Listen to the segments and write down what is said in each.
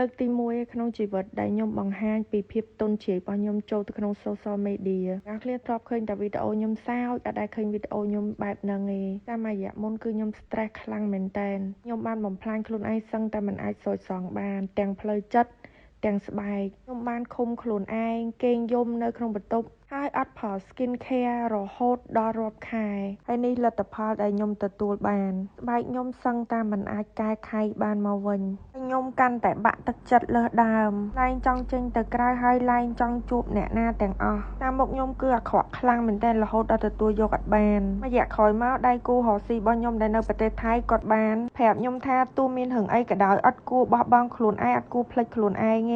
លើកទី1ក្នុងជីវិតដែលខ្ញុំបង្ហាញពីភាពទន់ជ្រាយរបស់ខ្ញុំចូលទៅក្នុង social media អ្នកឃ្លាធ្លាប់ឃើញតែវីដេអូខ្ញុំសើចអត់ដែលឃើញវីដេអូខ្ញុំបែបហ្នឹងទេតាមរយៈមុនគឺខ្ញុំ stress ខ្លាំងមែនតើខ្ញុំបានបំផ្លាញខ្លួនឯងសឹងតែមិនអាចស្រោចស្រង់បាន ទាំងផ្លូវចិត្ត ទាំងស្បែកខ្ញុំបានឃុំខ្លួនឯងគេងយំនៅក្នុងបន្ទប់ហើយអត់ប្រើ skin care រហូតដល់រាប់ខែហើយនេះលទ្ធផលដែលខ្ញុំទទួលបានស្បែកខ្ញុំសឹងតែមិនអាចកែខៃបានមកវិញខ្ញុំកាន់តែបាក់ទឹកចិត្តលើសដើមឡើងចង់ចេញទៅក្រៅហើយឡើងចង់ជួបអ្នកណាទាំងអស់តាមមុខខ្ញុំគឺអាក្រក់ខ្លាំងមែនទែនរហូតដល់ទទួលយកអត់បានរយៈក្រោយមកដៃគូរកស៊ីរបស់ខ្ញុំដែលនៅប្រទេសថៃគាត់បានប្រាប់ខ្ញុំថាទោះមានរឿងអីក៏ដោយអត់គួរបោះបង់ខ្លួនឯងអត់គួរភ្លេចខ្លួនឯងទេ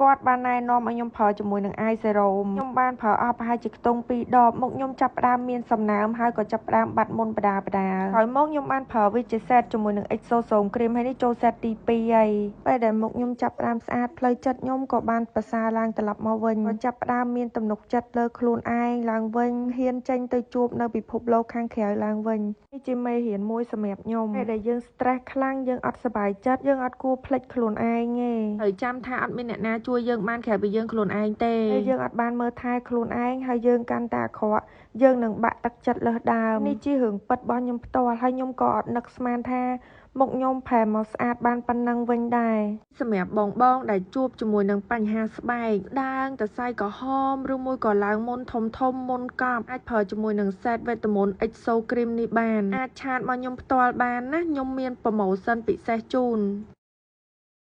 គាត់បានណែនាំឲ្យខ្ញុំប្រើជាមួយនឹង Eye Serum ខ្ញុំបានប្រើអស់ប្រហែលជាខ្ទង់2ដបមុខខ្ញុំចាប់ផ្ដើមមានសំណើមហើយក៏ចាប់ផ្ដើមបាត់មុនបដាបដាហើយមកខ្ញុំបានប្រើវិជ្ជាសេតជាមួយនឹង EXO សូមគ្រីមហើយនេះចូលសេតទី2ហើយពេលដែលមុខខ្ញុំចាប់ផ្ដើមស្អាតផ្លូវចិត្តខ្ញុំក៏បានប្រសើរឡើងត្រឡប់មកវិញក៏ចាប់ផ្ដើមមានទំនុកចិត្តលើខ្លួនឯងឡើងវិញហ៊ានចេញទៅជួបនៅពិភពលោកខាងក្រៅឡើងវិញនេះជាមេរៀនមួយសម្រាប់ខ្ញុំពេលដែលយើង stress ខ្លាំងយើងអត់សប្បាយចិត្តយើងអត់គួរភ្លេចខ្លួនឯងទេហើយចាំថាអត់មានអ្នកណាជួយយើងបានក្រៅពីយើងខ្លួនឯងទេហើយយើងអត់បានមើលថែខ្លួនឯងហើយយើងកាន់តែអាក្រក់យើងនឹងបាក់ទឹកចិត្តលើសដើមនេះជារឿងពិតរបស់ខ្ញុំផ្ទាល់ហើយខ្ញុំក៏អត់នឹកស្មានថាមុខខ្ញុំប្រែមកស្អាតបានប៉ុណ្ណឹងវិញដែរសម្រាប់បងបងដែលជួបជាមួយនឹងបញ្ហាស្បែកដើងតសៃក្រហមឬមួយក៏ឡើងមុនធំធំមុនកប់អាចប្រើជាមួយនឹងសេតវេតាមុន EXO Cream នេះបានអាចឆាតមកខ្ញុំផ្ទាល់បានណាខ្ញុំមាន promotion ពិសេសជូន